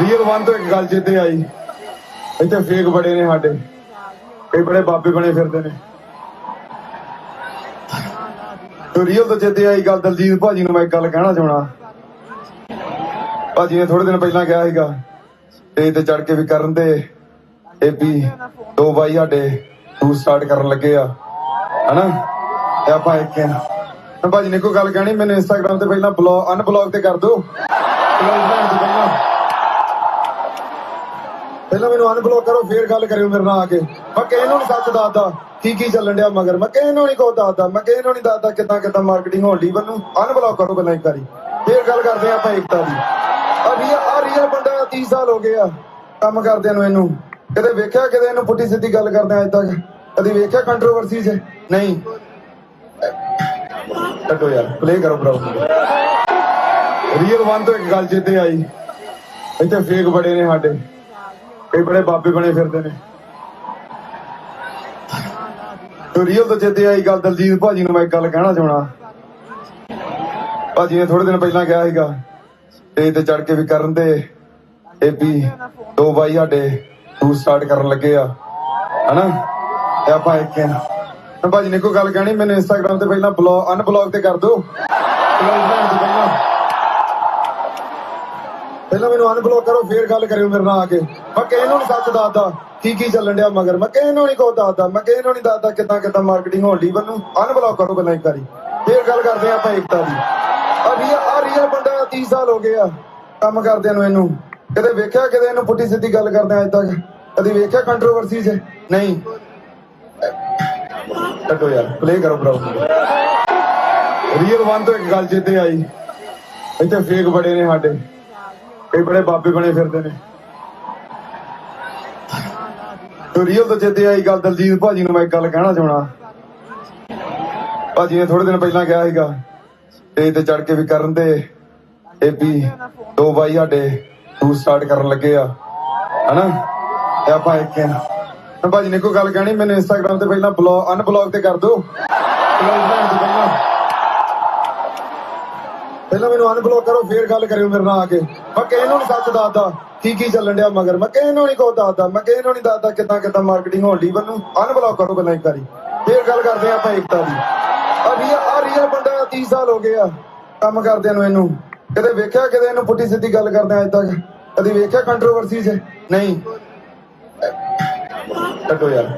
Real one ਤੋਂ ਇੱਕ ਗੱਲ ਜਿੱਤੇ ਆਈ। ਇੱਥੇ ਫੇਕ ਬੜੇ ਨੇ ਸਾਡੇ। ਕਈ ਬੜੇ ਬਾਬੇ ਬਣੇ ਫਿਰਦੇ ਨੇ। ਤੇ ਰੀਅਲ ਤੋਂ ਜਿੱਤੇ ਆਈ ਗੱਲ, ਦਲਜੀਤ ਭਾਜੀ ਨੂੰ ਮੈਂ ਇੱਕ ਗੱਲ ਕਹਿਣਾ ਚਾਹਣਾ ਭਾਜੀ ਨੇ ਥੋੜੇ ਦਿਨ ਪਹਿਲਾਂ ਕਿਹਾ ਸੀਗਾ, ਤੇ ਤੇ ਚੜ ਕੇ ਵੀ ਕਰਨ ਤੇ ਇਹ ਵੀ ਦੋ ਬਾਈ ਸਾਡੇ ਟੂਰ ਸਟਾਰਟ ਕਰਨ ਲੱਗੇ ਆ। ਹਨਾ? ਤੇ ਆਪਾਂ ਇੱਕ ਆ ਭਾਜੀ ਨੇ ਕੋਈ ਗੱਲ ਕਹਿਣੀ? ਮੈਨੂੰ ਇੰਸਟਾਗ੍ਰam ਤੇ ਪਹਿਲਾਂ ਬਲੌਗ ਅਨਬਲੌਗ ਤੇ ਕਰ ਦਿਓ। ਪਹਿਲਾਂ। ਪਹਿਲਾਂ ਮੈਨੂੰ ਅਨਬਲੌਕ ਕਰੋ, ਫੇਰ ਗੱਲ ਕਰਿਓ ਮੇਰੇ ਨਾਲ ਆ ਕੇ। ਮੈਂ ਕਿਸੇ ਨੂੰ ਨਹੀਂ ਸੱਚ ਦੱਸਦਾ ਕੀ ਕੀ ਚੱਲਣ ਡਿਆ ਮਗਰ। ਮੈਂ ਕਿਸੇ ਨੂੰ ਨਹੀਂ ਕੋ ਦੱਸਦਾ, ਮੈਂ ਕਿਸੇ ਨੂੰ ਨਹੀਂ ਦੱਸਦਾ ਕਿੱਦਾਂ ਕਿੱਦਾਂ ਮਾਰਕੀਟਿੰਗ ਹੋਣ ਦੀ ਮੈਨੂੰ। ਅਨਬਲੌਕ ਕਰੋ ਪਹਿਲਾਂ ਇੱਕ ਵਾਰੀ। ਫੇਰ ਗੱਲ ਕਰਦੇ ਆਪਾਂ ਏਕਤਾ ਦੀ ਆ ਆ ਰੀਅਲ ਬੰਦਾ 30 ਸਾਲ ਹੋ ਗਏ ਆ ਕੰਮ ਕਰਦਿਆਂ ਨੂੰ ਇਹਨੂੰ। ਕਦੇ ਵੇਖਿਆ, ਕਦੇ ਇਹਨੂੰ ਪੁੱਠੀ ਸਿੱਧੀ ਗੱਲ ਕਰਦੇ ਅੱਜ ਤੱਕ। ਕਦੀ ਵੇਖਿਆ ਕੰਟਰੋਵਰਸੀ 'ਚ? ਨਹੀਂ। ਕੱਟੋ ਯਾਰ ਪਲੇ ਕਰੋ ਬ్రో ਰੀਅਲ ਵਨ ਤੋਂ ਇੱਕ ਗੱਲ ਜਿੱਤੇ ਆਈ। ਇੱਥੇ ਫੇਕ ਬੜੇ ਨੇ ਸਾਡੇ। ਕਈ ਬੜੇ ਬਾਬੇ ਬਣੇ ਫਿਰਦੇ ਨੇ। ਰੀਅਲ ਤੋਂ ਜਿੱਤੇ ਆਈ ਗੱਲ ਦਲਜੀਤ ਭਾਜੀ ਨੂੰ ਮੈਂ ਇੱਕ ਗੱਲ ਕਹਿਣਾ ਚਾਹਣਾ ਭਾਜੀ ਨੇ ਥੋੜੇ ਦਿਨ ਪਹਿਲਾਂ ਕਿਹਾ ਸੀਗਾ, ਤੇ ਤੇ ਚੜ ਕੇ ਵੀ ਕਰਨ ਤੇ ਇਹ ਵੀ ਦੋ ਬਾਈ ਸਾਡੇ ਟੂਰ ਸਟਾਰਟ ਕਰਨ ਲੱਗੇ ਆ, ਹਨਾ? ਤੇ ਆਪਾਂ ਇੱਕ ਆ। ਭਾਜੀ ਨੇ ਕੋਈ ਗੱਲ ਕਹਿਣੀ? ਮੈਨੂੰ ਇੰਸਟਾਗ੍ਰam ਤੇ ਪਹਿਲਾਂ ਬਲੌਗ ਅਨਬਲੌਗ ਤੇ ਕਰ ਦਿਓ ਪਹਿਲਾਂ। ਪਹਿਲਾਂ ਮੈਨੂੰ ਅਨਬਲੌਕ ਕਰੋ, ਫੇਰ ਗੱਲ ਕਰਿਓ ਮੇਰੇ ਨਾਲ ਆ ਕੇ। ਮੈਂ ਕਿਸੇ ਨੂੰ ਨਹੀਂ ਸੱਚ ਦੱਸਦਾ ਕੀ ਕੀ ਚੱਲਣ ਡਿਆ ਮਗਰ। ਮੈਂ ਕਿਸੇ ਨੂੰ ਨਹੀਂ ਕੋ ਦੱਸਦਾ, ਮੈਂ ਕਿਸੇ ਨੂੰ ਨਹੀਂ ਦੱਸਦਾ ਕਿੱਦਾਂ ਕਿੱਦਾਂ ਮਾਰਕੀਟਿੰਗ ਹੋਣ ਦੀ ਮੈਨੂੰ। ਅਨਬਲੌਕ ਕਰੋ ਪਹਿਲਾਂ ਇੱਕ ਵਾਰੀ। ਫੇਰ ਗੱਲ ਕਰਦੇ ਆਪਾਂ ਏਕਤਾ ਦੀ। ਆ ਆ ਰੀਅਲ ਬੰਦਾ 30 ਸਾਲ ਹੋ ਗਏ ਆ ਕੰਮ ਕਰਦਿਆਂ ਨੂੰ ਇਹਨੂੰ। ਕਦੇ ਵੇਖਿਆ, ਕਦੇ ਇਹਨੂੰ ਪੁੱਠੀ ਸਿੱਧੀ ਗੱਲ ਕਰਦੇ ਅੱਜ ਤੱਕ। ਕਦੀ ਵੇਖਿਆ ਕੰਟਰੋਵਰਸੀ 'ਚ? ਨਹੀਂ। ਕੱਟੋ ਯਾਰ ਪਲੇ ਕਰੋ ਬ్రో ਰੀਅਲ ਵਨ ਤੋਂ ਇੱਕ ਗੱਲ ਜਿੱਤੇ ਆਈ। ਇੱਥੇ ਫੇਕ ਬੜੇ ਨੇ ਸਾਡੇ। ਕਈ ਬੜੇ ਬਾਬੇ ਬਣੇ ਫਿਰਦੇ ਨੇ। ਰੀਅਲ ਤੋਂ ਜਿੱਤੇ ਆਈ ਗੱਲ ਦਲਜੀਤ, ਭਾਜੀ ਨੂੰ ਮੈਂ ਇੱਕ ਗੱਲ ਕਹਿਣਾ ਚਾਹਣਾ ਭਾਜੀ ਨੇ ਥੋੜੇ ਦਿਨ ਪਹਿਲਾਂ ਕਿਹਾ ਸੀਗਾ, ਤੇ ਤੇ ਚੜ ਕੇ ਵੀ ਕਰਨ ਤੇ ਇਹ ਵੀ ਦੋ ਬਾਈ ਸਾਡੇ ਟੂਰ ਸਟਾਰਟ ਕਰਨ ਲੱਗੇ ਆ। ਹਨਾ? ਤੇ ਆਪਾਂ ਇੱਕ ਆ। ਭਾਜੀ ਨੇ ਕੋਈ ਗੱਲ ਕਹਿਣੀ? ਮੈਨੂੰ ਇੰਸਟਾਗ੍ਰam ਤੇ ਪਹਿਲਾਂ ਬਲੌਗ ਅਨਬਲੌਗ ਤੇ ਕਰ ਦਿਓ। ਪਹਿਲਾਂ ਮੈਨੂੰ ਅਨਬਲੌਕ ਕਰੋ, ਫੇਰ ਗੱਲ ਕਰਿਓ ਮੇਰੇ ਨਾਲ ਆ ਕੇ। ਮੈਂ ਕਿਸੇ ਨੂੰ ਨਹੀਂ ਸੱਚ ਦੱਸਦਾ ਕੀ ਕੀ ਚੱਲਣ ਡਿਆ ਮਗਰ। ਮੈਂ ਕਿਸੇ ਨੂੰ ਨਹੀਂ ਕੋ ਦੱਸਦਾ, ਮੈਂ ਕਿਸੇ ਨੂੰ ਨਹੀਂ ਦੱਸਦਾ ਕਿੱਦਾਂ ਕਿੱਦਾਂ ਮਾਰਕੀਟਿੰਗ ਹੋਣ ਦੀ ਮੈਨੂੰ। ਅਨਬਲੌਕ ਕਰੋ ਪਹਿਲਾਂ ਇੱਕ ਵਾਰੀ। ਫੇਰ ਗੱਲ ਕਰਦੇ ਆਪਾਂ ਏਕਤਾ ਦੀ ਆ ਆ ਰੀਅਲ ਬੰਦਾ 30 ਸਾਲ ਹੋ ਗਏ ਆ ਕੰਮ ਕਰਦਿਆਂ ਨੂੰ ਇਹਨੂੰ। ਕਦੇ ਵੇਖਿਆ, ਕਦੇ ਇਹਨੂੰ ਪੁੱਠੀ ਸਿੱਧੀ ਗੱਲ ਕਰਦੇ ਅੱਜ ਤੱਕ? ਕਦੀ ਵੇਖਿਆ ਕੰਟਰੋਵਰਸੀ 'ਚ ਨਹੀਂ। ਕੱਟੋ ਯਾਰ